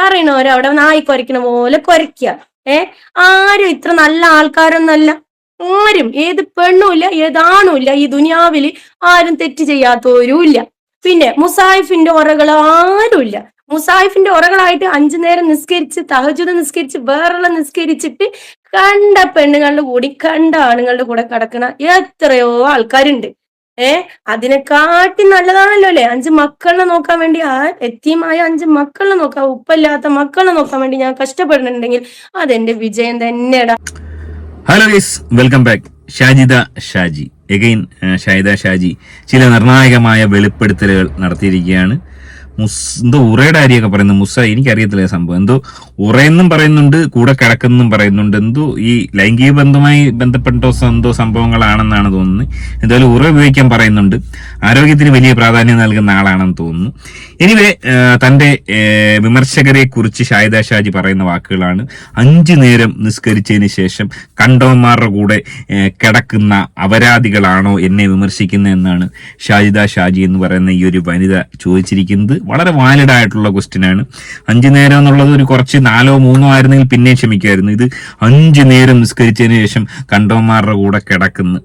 പറയണവര് അവിടെ നായി കുരയ്ക്കണ പോലെ കുരയ്ക്കുക ഏ? ആരും ഇത്ര നല്ല ആൾക്കാരൊന്നല്ല ആരും. ഏത് പെണ്ണുമില്ല ഏതാണുമില്ല ഈ ദുനിയാവിൽ ആരും തെറ്റ് ചെയ്യാത്തവരുമില്ല പിന്നെ മുസായിഫിന്റെ ഉറകൾ ആരുമില്ല മുസായിഫിന്റെ ഉറകളായിട്ട് അഞ്ചു നേരം നിസ്കരിച്ച് തഹജുദ് നിസ്കരിച്ച് വേറെ നിസ്കരിച്ചിട്ട് കണ്ട പെണ്ണുങ്ങളുടെ കൂടി കണ്ട ആണുങ്ങളുടെ കൂടെ കിടക്കണ എത്രയോ ആൾക്കാരുണ്ട്. ഏ അതിനെക്കാട്ടി നല്ലതാണല്ലോ അല്ലെ? അഞ്ച് മക്കളെ നോക്കാൻ വേണ്ടി ആ എത്തിയുമായ അഞ്ച് മക്കളെ നോക്കാൻ ഉപ്പല്ലാത്ത മക്കളെ നോക്കാൻ വേണ്ടി ഞാൻ കഷ്ടപ്പെടുന്നുണ്ടെങ്കിൽ അതെന്റെ വിജയം തന്നെടാ. Hello guys welcome back Shajida Shaji. Again Shajida Shaji. ചില നിർണായകമായ വെളിപ്പെടുത്തലുകൾ നടത്തിയിരിക്കുകയാണ്. മുസ് എന്തോ ഉറയുടെ കാര്യമൊക്കെ പറയുന്നു മുസ എനിക്കറിയത്തില്ല സംഭവം. എന്തോ ഉറയെന്നും പറയുന്നുണ്ട് കൂടെ കിടക്കുന്നും പറയുന്നുണ്ട്. എന്തോ ഈ ലൈംഗിക ബന്ധമായി ബന്ധപ്പെട്ടോ എന്തോ സംഭവങ്ങളാണെന്നാണ് തോന്നുന്നത്. എന്തായാലും ഉറ ഉപയോഗിക്കാൻ പറയുന്നുണ്ട്. ആരോഗ്യത്തിന് വലിയ പ്രാധാന്യം നൽകുന്ന ആളാണെന്ന് തോന്നുന്നു. എനിവേ തന്റെ വിമർശകരെ കുറിച്ച് ഷാഹിദ ഷാജി പറയുന്ന വാക്കുകളാണ്. അഞ്ചു നേരം നിസ്കരിച്ചതിന് ശേഷം കണ്ടവന്മാരുടെ കൂടെ കിടക്കുന്ന അപരാധികളാണോ എന്നെ വിമർശിക്കുന്നത് എന്നാണ് ഷാജിദ ഷാജി എന്ന് പറയുന്ന ഈ ഒരു വനിത ചോദിച്ചിരിക്കുന്നത്. വളരെ വാലിഡ് ആയിട്ടുള്ള ക്വസ്റ്റ്യൻ ആണ്. അഞ്ചു നേരം എന്നുള്ളത് ഒരു കുറച്ച് നാലോ മൂന്നോ ആയിരുന്നെങ്കിൽ പിന്നെ ക്ഷമിക്കായിരുന്നു. ഇത് അഞ്ചു നേരം നിസ്കരിച്ചതിന് ശേഷം കണ്ടവന്മാരുടെ കൂടെ കിടക്കുന്നു.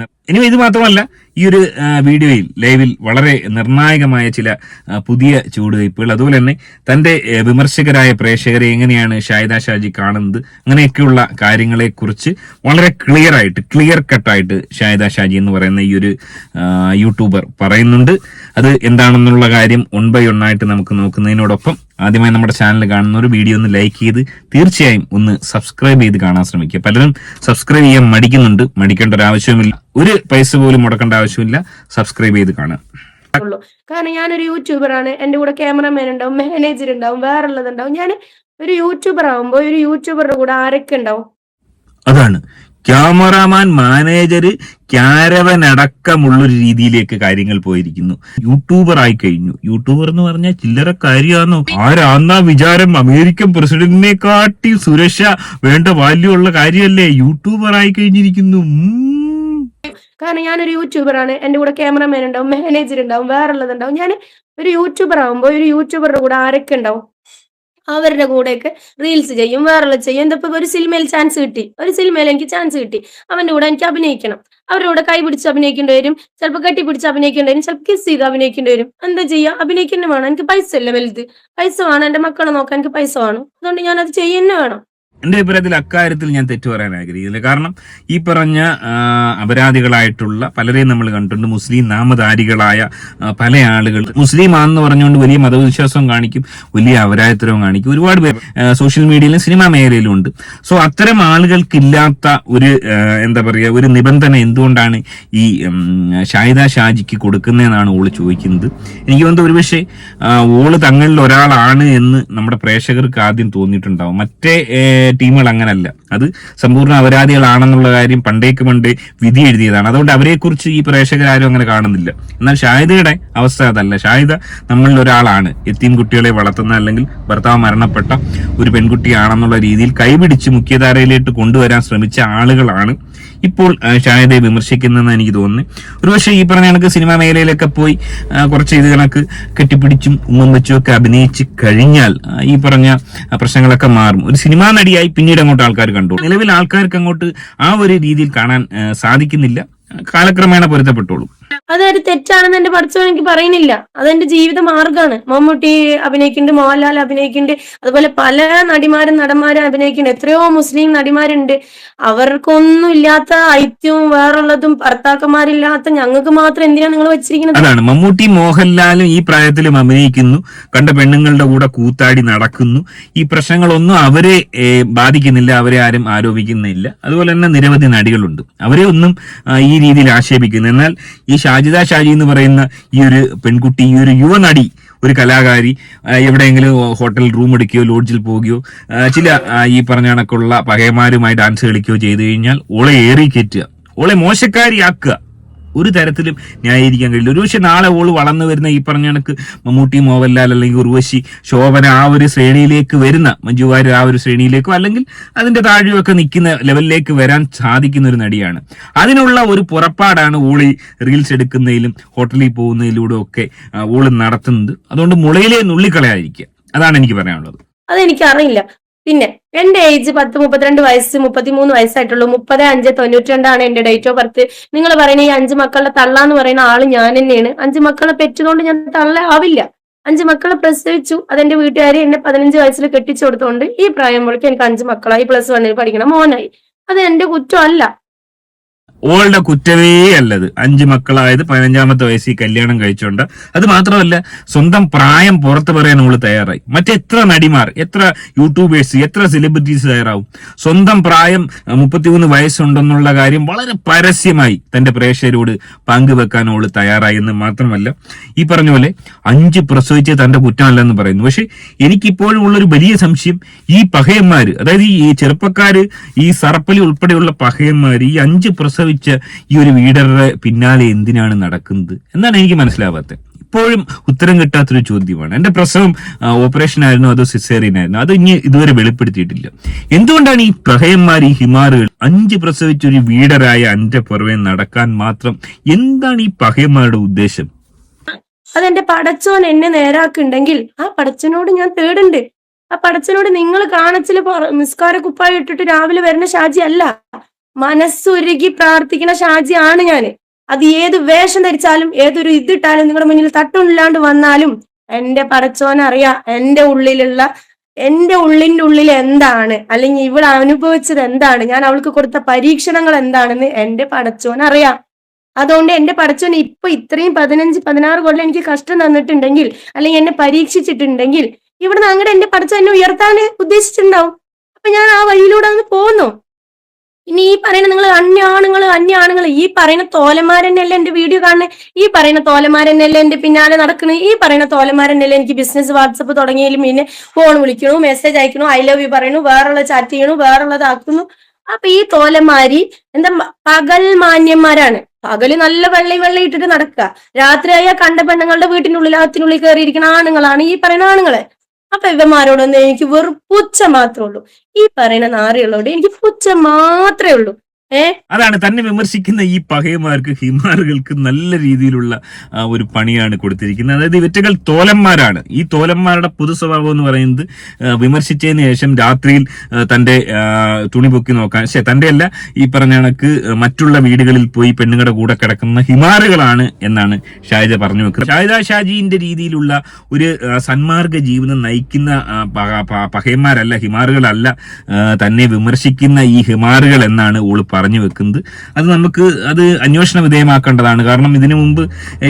ഇനി ഇത് മാത്രമല്ല ഈ ഒരു വീഡിയോയിൽ ലൈവിൽ വളരെ നിർണായകമായ ചില പുതിയ ചുവടുവയ്പ്പുകൾ. അതുപോലെ തന്നെ തന്റെ വിമർശകരായ പ്രേക്ഷകരെ എങ്ങനെയാണ് ഷാഹിദ ഷാജി കാണുന്നത് അങ്ങനെയൊക്കെയുള്ള കാര്യങ്ങളെ കുറിച്ച് വളരെ ക്ലിയർ ആയിട്ട് ക്ലിയർ കട്ടായിട്ട് ഷാഹിദ ഷാജി എന്ന് പറയുന്ന ഈ ഒരു യൂട്യൂബർ പറയുന്നുണ്ട്. അത് എന്താണെന്നുള്ള കാര്യം ഒൺ ബൈ ഒന്നായിട്ട് നമുക്ക് നോക്കുന്നതിനോടൊപ്പം ആദ്യമായി നമ്മുടെ ചാനൽ കാണുന്ന ഒരു വീഡിയോ ഒന്ന് ലൈക്ക് ചെയ്ത് തീർച്ചയായും ഒന്ന് സബ്സ്ക്രൈബ് ചെയ്ത് കാണാൻ ശ്രമിക്കുക. പലരും സബ്സ്ക്രൈബ് ചെയ്യാൻ മടിക്കുന്നുണ്ട്. മടിക്കേണ്ട ഒരു ആവശ്യവുമില്ല. ഒരു പൈസ പോലും മുടക്കേണ്ട ആവശ്യമില്ല സബ്സ്ക്രൈബ് ചെയ്ത് കാണുക. ഉള്ളൂ. കാരണം ഞാനൊരു യൂട്യൂബറാണ് എന്റെ കൂടെ ക്യാമറമാൻ ഉണ്ടാവും മാനേജർ ഉണ്ടാവും വേറുള്ളത് ഉണ്ടാവും ഞാൻ ഒരു യൂട്യൂബർ ആവുമ്പോ ഒരു യൂട്യൂബറുടെ കൂടെ ആരൊക്കെ ഉണ്ടാവും? അതാണ്. ക്യാമറാമാൻ മാനേജർ ക്യാരവൻ അടക്കമുള്ളൊരു രീതിയിലേക്ക് കാര്യങ്ങൾ പോയിരിക്കുന്നു. യൂട്യൂബർ ആയി കഴിഞ്ഞു. യൂട്യൂബർ എന്ന് പറഞ്ഞാൽ ചില്ലറ കാര്യമാണോ ആരാന്നാ വിചാരം? അമേരിക്കൻ പ്രസിഡന്റിനെ കാട്ടി സുരക്ഷ വേണ്ട വാല്യുള്ള കാര്യമല്ലേ? യൂട്യൂബർ ആയി കഴിഞ്ഞിരിക്കുന്നു. കാരണം ഞാനൊരു യൂട്യൂബറാണ്. എന്റെ കൂടെ ക്യാമറമാൻ ഉണ്ടാവും മാനേജർ ഉണ്ടാവും വേറുള്ളത് ഉണ്ടാവും ഞാൻ ഒരു യൂട്യൂബർ ആവുമ്പോ ഒരു യൂട്യൂബറുടെ കൂടെ ആരൊക്കെ ഉണ്ടാവും? അവരുടെ കൂടെയൊക്കെ റീൽസ് ചെയ്യും വേറെ ചെയ്യും. എന്താ ഇപ്പൊ ഒരു സിനിമയിൽ ചാൻസ് കിട്ടി? ഒരു സിനിമയിൽ എനിക്ക് ചാൻസ് കിട്ടി. അവന്റെ കൂടെ എനിക്ക് അഭിനയിക്കണം. അവരുടെ കൂടെ കൈ പിടിച്ച് അഭിനയിക്കേണ്ടി വരും. ചിലപ്പോൾ കെട്ടി പിടിച്ച് അഭിനയിക്കേണ്ടി വരും. ചിലപ്പോൾ കിസ് ചെയ്ത് അഭിനയിക്കേണ്ടി വരും. എന്താ ചെയ്യാ? അഭിനയിക്കുന്ന വേണം എനിക്ക് പൈസ അല്ല വലുത്. പൈസ വേണം. എന്റെ മക്കളെ നോക്കാൻ എനിക്ക് പൈസ വേണം. അതുകൊണ്ട് ഞാൻ അത് ചെയ്യുന്നേ വേണം. എന്റെ അഭിപ്രായത്തിൽ അക്കാര്യത്തിൽ ഞാൻ തെറ്റു പറയാൻ ആഗ്രഹിക്കുന്നില്ല. കാരണം ഈ പറഞ്ഞ അപരാധികളായിട്ടുള്ള പലരെയും നമ്മൾ കണ്ടിട്ടുണ്ട്. മുസ്ലിം നാമധാരികളായ പല ആളുകൾ. മുസ്ലിം ആണെന്ന് പറഞ്ഞുകൊണ്ട് വലിയ മതവിശ്വാസം കാണിക്കും വലിയ അപരാധിത്വവും കാണിക്കും. ഒരുപാട് പേർ സോഷ്യൽ മീഡിയയിലും സിനിമാ മേഖലയിലും ഉണ്ട്. സോ അത്തരം ആളുകൾക്കില്ലാത്ത ഒരു എന്താ പറയുക ഒരു നിബന്ധന എന്തുകൊണ്ടാണ് ഈ ഷാഹിദ ഷാജിക്ക് കൊടുക്കുന്നതെന്നാണ് ഓൾ ചോദിക്കുന്നത്. എനിക്ക് തോന്നുന്നത് ഒരുപക്ഷെ പക്ഷേ ഓൾ തങ്ങളിൽ ഒരാളാണ് എന്ന് നമ്മുടെ പ്രേക്ഷകർക്ക് ആദ്യം തോന്നിയിട്ടുണ്ടാവും. മറ്റേ ടീമുകൾ അങ്ങനല്ല. അത് സമ്പൂർണ അപരാധികളാണെന്നുള്ള കാര്യം പണ്ടേക്ക് പണ്ടേ വിധി എഴുതിയതാണ്. അതുകൊണ്ട് അവരെക്കുറിച്ച് ഈ പ്രേക്ഷകരാരും അങ്ങനെ കാണുന്നില്ല. എന്നാൽ ഷാഹിദയുടെ അവസ്ഥ അതല്ല. ഷാഹിദ നമ്മളിൽ ഒരാളാണ്. എത്തീം കുട്ടികളെ വളർത്തുന്ന അല്ലെങ്കിൽ ഭർത്താവ് മരണപ്പെട്ട ഒരു പെൺകുട്ടിയാണെന്നുള്ള രീതിയിൽ കൈപിടിച്ച് മുഖ്യധാരയിലേക്ക് കൊണ്ടുവരാൻ ശ്രമിച്ച ആളുകളാണ് ഇപ്പോൾ ഷാഹിദയെ വിമർശിക്കുന്നതെന്ന് എനിക്ക് തോന്നുന്നു. ഒരുപക്ഷെ ഈ പറഞ്ഞ കണക്ക് സിനിമാ മേഖലയിലൊക്കെ പോയി കുറച്ച് ഇത് കണക്ക് കെട്ടിപ്പിടിച്ചും ഉമ്മം വെച്ചും ഒക്കെ അഭിനയിച്ച് കഴിഞ്ഞാൽ ഈ പറഞ്ഞ പ്രശ്നങ്ങളൊക്കെ മാറും. ഒരു സിനിമാ നടിയായി പിന്നീട് അങ്ങോട്ട് ആൾക്കാർ കണ്ടു. നിലവിൽ ആൾക്കാർക്ക് അങ്ങോട്ട് ആ ഒരു രീതിയിൽ കാണാൻ സാധിക്കുന്നില്ല. കാലക്രമേണ പൊരുത്തപ്പെട്ടോളും. അതൊരു തെറ്റാണെന്ന് എന്റെ പഠിച്ചവൻ എനിക്ക് പറയുന്നില്ല. അതെന്റെ ജീവിത മാർഗമാണ് മമ്മൂട്ടി അഭിനയിക്കുന്നുണ്ട് മോഹൻലാൽ അഭിനയിക്കുന്നുണ്ട് അതുപോലെ പല നടിമാരും നടന്മാരും അഭിനയിക്കുന്നുണ്ട്. എത്രയോ മുസ്ലിം നടിമാരുണ്ട്. അവർക്കൊന്നും ഇല്ലാത്ത ഐത്യവും വേറുള്ളതും ഭർത്താക്കന്മാരില്ലാത്ത ഞങ്ങൾക്ക് മാത്രം എന്തിനാ നിങ്ങൾ വെച്ചിരിക്കുന്നത്? അതാണ്. മമ്മൂട്ടി മോഹൻലാലും ഈ പ്രായത്തിലും അഭിനയിക്കുന്നു. കണ്ട പെണ്ണുങ്ങളുടെ കൂടെ കൂത്താടി നടക്കുന്നു. ഈ പ്രശ്നങ്ങളൊന്നും അവരെ ബാധിക്കുന്നില്ല അവരെ ആരും ആരോപിക്കുന്നില്ല. അതുപോലെ തന്നെ നിരവധി നടികളുണ്ട്. അവരെ ഒന്നും ഈ രീതിയിൽ ആക്ഷേപിക്കുന്നു. എന്നാൽ ഈ ഷാജിദ ഷാജി എന്ന് പറയുന്ന ഈ ഒരു പെൺകുട്ടി ഈ ഒരു യുവനടി ഒരു കലാകാരി എവിടെയെങ്കിലും ഹോട്ടൽ റൂം എടുക്കുകയോ ലോഡ്ജിൽ പോവുകയോ ചില ഈ പറഞ്ഞ കണക്കുള്ള പകയന്മാരുമായി ഡാൻസ് കളിക്കുകയോ ചെയ്തു കഴിഞ്ഞാൽ ഓളെ ഏറി കയറ്റുക ഓളെ മോശക്കാരിയാക്കുക. ഒരു തരത്തിലും ന്യായീകരിക്കാൻ കഴിയില്ല. ഒരുപക്ഷെ നാളെ ഓൾ വളർന്നു വരുന്ന ഈ പറഞ്ഞ കണക്ക് മമ്മൂട്ടി മോഹൻലാൽ അല്ലെങ്കിൽ ഉർവശി ശോഭന ആ ഒരു ശ്രേണിയിലേക്ക് വരുന്ന മഞ്ജു വാര്യർ ആ ഒരു ശ്രേണിയിലേക്കോ അല്ലെങ്കിൽ അതിന്റെ താഴെയൊക്കെ നിൽക്കുന്ന ലെവലിലേക്ക് വരാൻ സാധിക്കുന്ന ഒരു നടിയാണ്. അതിനുള്ള ഒരു പുറപ്പാടാണ് ഓളി റീൽസ് എടുക്കുന്നതിലും ഹോട്ടലിൽ പോകുന്നതിലൂടെ ഒക്കെ ഓൾ നടത്തുന്നത്. അതുകൊണ്ട് മുളയിലെ നുള്ളിക്കളയാതിരിക്കുക അതാണ് എനിക്ക് പറയാനുള്ളത്. അതെനിക്ക് അറിയില്ല. പിന്നെ എന്റെ ഏജ് പത്ത് മുപ്പത്തിരണ്ട് വയസ്സ് മുപ്പത്തിമൂന്ന് വയസ്സായിട്ടുള്ളൂ. മുപ്പത് അഞ്ച് തൊണ്ണൂറ്റി രണ്ടാണ് എന്റെ ഡേറ്റ് ഓഫ് ബർത്ത് നിങ്ങൾ പറയുന്ന ഈ അഞ്ച് മക്കളുടെ തള്ളാന്ന് പറയുന്ന ആൾ ഞാൻ തന്നെയാണ്. അഞ്ച് മക്കളെ പെറ്റതുകൊണ്ട് ഞാൻ തള്ള ആവില്ല അഞ്ച് മക്കളെ പ്രസവിച്ചു. അതെന്റെ വീട്ടുകാരെ എന്നെ പതിനഞ്ച് വയസ്സിൽ കെട്ടിച്ചു കൊടുത്തോണ്ട് ഈ പ്രായം പ്രായമ്പോഴേക്ക് എനിക്ക് അഞ്ച് മക്കളായി പ്ലസ് വണ്ണിൽ പഠിക്കണം മോനായി. അത് എന്റെ കുറ്റമല്ല. ഓളുടെ കുറ്റമേ അല്ലത്. അഞ്ച് മക്കളായത് പതിനഞ്ചാമത്തെ വയസ്സിൽ കല്യാണം കഴിച്ചോണ്ട്. അത് മാത്രമല്ല സ്വന്തം പ്രായം പുറത്തു പറയാൻ ഓൾ തയ്യാറായി. മറ്റെത്ര നടിമാർ എത്ര യൂട്യൂബേഴ്സ് എത്ര സെലിബ്രിറ്റീസ് തയ്യാറാവും. സ്വന്തം പ്രായം മുപ്പത്തിമൂന്ന് വയസ്സുണ്ടെന്നുള്ള കാര്യം വളരെ പരസ്യമായി തന്റെ പ്രേക്ഷകരോട് പങ്കുവെക്കാൻ ഓൾ തയ്യാറായി എന്ന് മാത്രമല്ല ഈ പറഞ്ഞ പോലെ അഞ്ച് പ്രസവിച്ച് തന്റെ കുറ്റമല്ലെന്ന് പറയുന്നു. പക്ഷെ എനിക്കിപ്പോഴും ഉള്ളൊരു വലിയ സംശയം ഈ പഹയന്മാര് അതായത് ഈ ചെറുപ്പക്കാര് ഈ സർപ്പലി ഉൾപ്പെടെയുള്ള പഹയന്മാര് ഈ അഞ്ച് പ്രസവിച്ച ഈ ഒരു വീടറുടെ പിന്നാലെ എന്തിനാണ് നടക്കുന്നത് എന്നാണ് എനിക്ക് മനസ്സിലാവാത്തത്. ഇപ്പോഴും ഉത്തരം കിട്ടാത്തൊരു ചോദ്യമാണ്. എന്റെ പ്രസവം ഓപ്പറേഷൻ ആയിരുന്നു അതോ സിസേറിയൻ ആയിരുന്നു? അത് ഇനി ഇതുവരെ വെളിപ്പെടുത്തിയിട്ടില്ല. എന്തുകൊണ്ടാണ് ഈ പ്രഹയന്മാർ ഈ ഹിമാറുകൾ അഞ്ച് പ്രസവിച്ച ഒരു വീടരായ അന്റെ പുറമെ നടക്കാൻ മാത്രം എന്താണ് ഈ പ്രഹയന്മാരുടെ ഉദ്ദേശം? അതെന്റെ പടച്ചോൻ എന്നെ നേരാക്കുണ്ടെങ്കിൽ ആ പടച്ചനോട് ഞാൻ തേടുണ്ട്. ആ പടച്ചനോട് നിങ്ങൾ കാണച്ചിൽ നിസ്കാര കുപ്പായി ഇട്ടിട്ട് രാവിലെ വരുന്ന ഷാജി അല്ല. മനസ്സുരുകി പ്രാർത്ഥിക്കുന്ന ഷാജിയാണ് ഞാൻ അത് ഏത് വേഷം ധരിച്ചാലും ഏതൊരു ഇതിട്ടാലും നിങ്ങളുടെ മുന്നിൽ തട്ടുണ്ടില്ലാണ്ട് വന്നാലും എന്റെ പടച്ചോനറിയാം എന്റെ ഉള്ളിലുള്ള എന്റെ ഉള്ളിന്റെ ഉള്ളിൽ എന്താണ് അല്ലെങ്കിൽ ഇവിടെ അനുഭവിച്ചത് എന്താണ് ഞാൻ അവൾക്ക് കൊടുത്ത പരീക്ഷണങ്ങൾ എന്താണെന്ന് എന്റെ പടച്ചോൻ അറിയാം. അതുകൊണ്ട് എന്റെ പടച്ചോൻ ഇപ്പൊ ഇത്രയും പതിനഞ്ച് പതിനാറ് കൊല്ലം എനിക്ക് കഷ്ടം തന്നിട്ടുണ്ടെങ്കിൽ അല്ലെങ്കിൽ എന്നെ പരീക്ഷിച്ചിട്ടുണ്ടെങ്കിൽ ഇവിടെ നിന്ന് അങ്ങനെ എന്റെ പടച്ചോൻ എന്നെ ഉയർത്താൻ ഉദ്ദേശിച്ചിട്ടുണ്ടാവും. അപ്പൊ ഞാൻ ആ വഴിയിലൂടെ അങ്ങ് പോന്നു. ഇനി ഈ പറയുന്ന നിങ്ങൾ അന്യാണുങ്ങൾ അന്യാണുങ്ങൾ ഈ പറയുന്ന തോലമാരെന്നല്ലേ എന്റെ വീഡിയോ കാണുന്നത് ഈ പറയുന്ന തോലമാരെന്നല്ലേ എന്റെ പിന്നാലെ നടക്കുന്നത് ഈ പറയുന്ന തോലമാരെന്നല്ലേ എനിക്ക് ബിസിനസ് വാട്സപ്പ് തുടങ്ങിയാലും പിന്നെ ഫോൺ വിളിക്കണു മെസ്സേജ് അയക്കണു ഐ ലവ് യു പറയണു വേറുള്ള ചാറ്റ് ചെയ്യണു വേറുള്ളതാക്കുന്നു. അപ്പൊ ഈ തോലമാരി എന്താ പകൽ മാന്യന്മാരാണ്. പകൽ നല്ല വെള്ളി വെള്ളി ഇട്ടിട്ട് നടക്കുക രാത്രിയായ കണ്ട പെണ്ണുങ്ങളുടെ വീട്ടിനുള്ളിൽ അകത്തിനുള്ളിൽ കയറിയിരിക്കുന്ന ആണുങ്ങളാണ് ഈ പറയുന്ന ആണുങ്ങളെ. അപ്പൊ ഇവന്മാരോടൊന്നും എനിക്ക് വെറും പുച്ഛ മാത്രമേ ഉള്ളൂ. ഈ പറയുന്ന നാറികളോട് എനിക്ക് പുച്ച മാത്രമേ ഉള്ളൂ. അതാണ് തന്നെ വിമർശിക്കുന്ന ഈ പഹയമാർക്ക് ഹിമാറുകൾക്ക് നല്ല രീതിയിലുള്ള ഒരു പണിയാണ് കൊടുത്തിരിക്കുന്നത്. അതായത് ഇവറ്റകൾ തോലന്മാരാണ്. ഈ തോലന്മാരുടെ പൊതു സ്വഭാവം എന്ന് പറയുന്നത് വിമർശിച്ചതിന് ശേഷം രാത്രിയിൽ തന്റെ തുണി പൊക്കി നോക്കാൻ ശേ തന്റെ അല്ല ഈ പറഞ്ഞ കണക്ക് മറ്റുള്ള വീടുകളിൽ പോയി പെണ്ണുങ്ങളുടെ കൂടെ കിടക്കുന്ന ഹിമാറുകളാണ് എന്നാണ് ഷാഹിദ പറഞ്ഞു വെക്കുന്നത്. ഷാഹിദ ഷാജിന്റെ രീതിയിലുള്ള ഒരു സന്മാർഗ ജീവിതം നയിക്കുന്ന പകയന്മാരല്ല ഹിമാറുകളല്ല തന്നെ വിമർശിക്കുന്ന ഈ ഹിമാറുകൾ എന്നാണ് ഓൾ പറഞ്ഞു വെക്കുന്നത്. അത് നമുക്ക് അത് അന്വേഷണ വിധേയമാക്കേണ്ടതാണ്. കാരണം ഇതിനു മുമ്പ്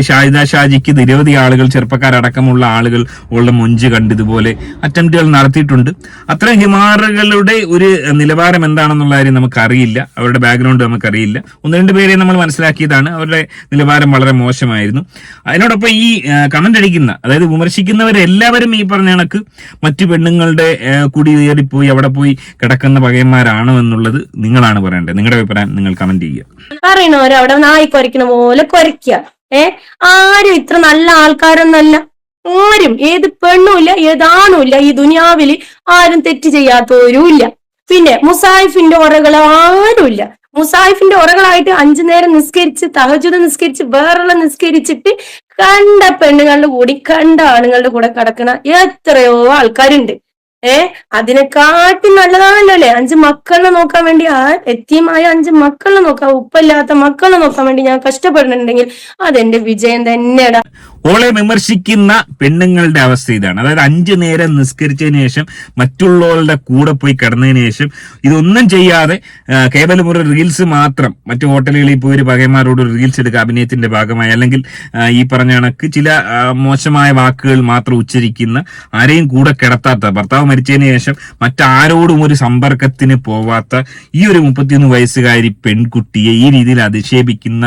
ഷാഹിദ ഷാജിക്ക് നിരവധി ആളുകൾ ചെറുപ്പക്കാരടക്കമുള്ള ആളുകൾ ഉള്ള മൊഞ്ച് കണ്ട് ഇതുപോലെ അറ്റംപ്റ്റുകൾ നടത്തിയിട്ടുണ്ട്. അത്തരം ഹിമാറുകളുടെ ഒരു നിലവാരം എന്താണെന്നുള്ള കാര്യം നമുക്കറിയില്ല. അവരുടെ ബാക്ക്ഗ്രൗണ്ട് നമുക്കറിയില്ല. ഒന്ന് രണ്ട് പേരെ നമ്മൾ മനസ്സിലാക്കിയതാണ്. അവരുടെ നിലവാരം വളരെ മോശമായിരുന്നു. അതിനോടൊപ്പം ഈ കമന്റ് അടിക്കുന്ന അതായത് വിമർശിക്കുന്നവരെല്ലാവരും ഈ പറഞ്ഞ കണക്ക് മറ്റു പെണ്ണുങ്ങളുടെ കുടി കയറിപ്പോയി അവിടെ പോയി കിടക്കുന്ന പകയന്മാരാണോ എന്നുള്ളത് നിങ്ങളാണ് പറയേണ്ടത്. നിങ്ങളുടെ അഭിപ്രായം നിങ്ങൾ കമന്റ് ചെയ്യുക. അറിയണവര് അവിടെ നായി കുരയ്ക്കണ പോലെ കുരയ്ക്കുക ഏ? ആരും ഇത്ര നല്ല ആൾക്കാരൊന്നല്ല. ആരും ഏത് പെണ്ണുമില്ല ഏതാണുമില്ല ഈ ദുനിയാവിൽ ആരും തെറ്റ് ചെയ്യാത്തവരും ഇല്ല. പിന്നെ മുസായിഫിന്റെ ഉറകൾ ആരുമില്ല മുസാഹിഫിന്റെ ഉറകളായിട്ട് അഞ്ചു നേരം നിസ്കരിച്ച് തഹജുദ് നിസ്കരിച്ച് വേറെ നിസ്കരിച്ചിട്ട് കണ്ട പെണ്ണുങ്ങളുടെ കൂടി കണ്ട ആണുങ്ങളുടെ കൂടെ കിടക്കുന്ന എത്രയോ ആൾക്കാരുണ്ട്. ഏ? അതിനെക്കാട്ടി നല്ലതാണല്ലോ അഞ്ച് മക്കളെ നോക്കാൻ വേണ്ടി ആ എത്തിയമായ അഞ്ച് മക്കളെ നോക്കാം ഉപ്പല്ലാത്ത മക്കളെ നോക്കാൻ വേണ്ടി ഞാൻ കഷ്ടപ്പെടുന്നുണ്ടെങ്കിൽ അതെന്റെ വിജയം തന്നെയാടാ ഓളെ വിമർശിക്കുന്ന പെണ്ണുങ്ങളുടെ അവസ്ഥ ഇതാണ്. അതായത് അഞ്ചു നേരം നിസ്കരിച്ചതിന് ശേഷം മറ്റുള്ളവരുടെ കൂടെ പോയി കിടന്നതിന് ശേഷം ഇതൊന്നും ചെയ്യാതെ കേവലം ഒരു റീൽസ് മാത്രം മറ്റു ഹോട്ടലുകളിൽ പോയി ഒരു പകയന്മാരോട് റീൽസ് എടുക്കുക അഭിനയത്തിന്റെ ഭാഗമായി. അല്ലെങ്കിൽ ഈ പറഞ്ഞ കണക്ക് ചില മോശമായ വാക്കുകൾ മാത്രം ഉച്ചരിക്കുന്ന ആരെയും കൂടെ കിടത്താത്ത ഭർത്താവ് മരിച്ചതിന് ശേഷം മറ്റാരോടും ഒരു സമ്പർക്കത്തിന് പോവാത്ത ഈ ഒരു മുപ്പത്തിയൊന്ന് വയസ്സുകാരി പെൺകുട്ടിയെ ഈ രീതിയിൽ അധിക്ഷേപിക്കുന്ന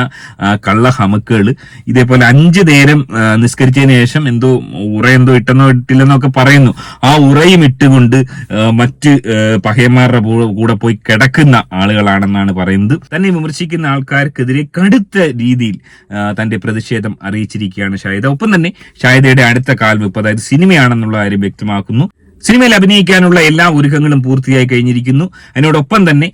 കള്ള ഹമക്കുകൾ ഇതേപോലെ അഞ്ചു നേരം നിസ്കരിച്ചതിന് ശേഷം എന്തോ ഉറ എന്തോ ഇട്ടെന്നോ ഇട്ടില്ലെന്നോ ഒക്കെ പറയുന്നു. ആ ഉറയും ഇട്ടുകൊണ്ട് മറ്റ് പഹയന്മാരുടെ കൂടെ പോയി കിടക്കുന്ന ആളുകളാണെന്നാണ് പറയുന്നത്. തന്നെ വിമർശിക്കുന്ന ആൾക്കാർക്കെതിരെ കടുത്ത രീതിയിൽ തന്റെ പ്രതിഷേധം അറിയിച്ചിരിക്കുകയാണ് ഷാഹിദ. ഒപ്പം തന്നെ ഷാഹിദയുടെ അടുത്ത കാൽവെപ്പ് അതായത് സിനിമയാണെന്നുള്ള കാര്യം വ്യക്തമാക്കുന്നു. സിനിമയിൽ അഭിനയിക്കാനുള്ള എല്ലാ ഒരുക്കങ്ങളും പൂർത്തിയായി കഴിഞ്ഞിരിക്കുന്നു. അതിനോടൊപ്പം തന്നെ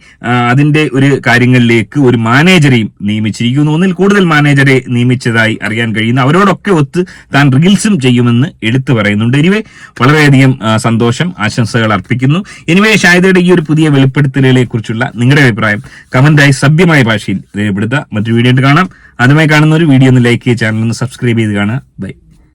അതിന്റെ ഒരു കാര്യങ്ങളിലേക്ക് ഒരു മാനേജരെയും നിയമിച്ചിരിക്കുന്നു. ഒന്നിൽ കൂടുതൽ മാനേജരെ നിയമിച്ചതായി അറിയാൻ കഴിയുന്നു അവരോടൊക്കെ ഒത്ത് താൻ റീൽസും ചെയ്യുമെന്ന് എടുത്തു പറയുന്നുണ്ട്. എനിവേ വളരെയധികം സന്തോഷം ആശംസകൾ അർപ്പിക്കുന്നു. എനിവേ ഷാഹിദയുടെ ഈ ഒരു പുതിയ വെളിപ്പെടുത്തലുകളെ കുറിച്ചുള്ള നിങ്ങളുടെ അഭിപ്രായം കമന്റായി സഭ്യമായ ഭാഷയിൽ രേഖപ്പെടുത്തുക. മറ്റൊരു വീഡിയോ കാണാം. ആദ്യമായി കാണുന്ന ഒരു വീഡിയോ ഒന്ന് ലൈക്ക് ചെയ്യുക ചാനൽ ഒന്ന് സബ്സ്ക്രൈബ് ചെയ്ത് കാണുക. ബൈ.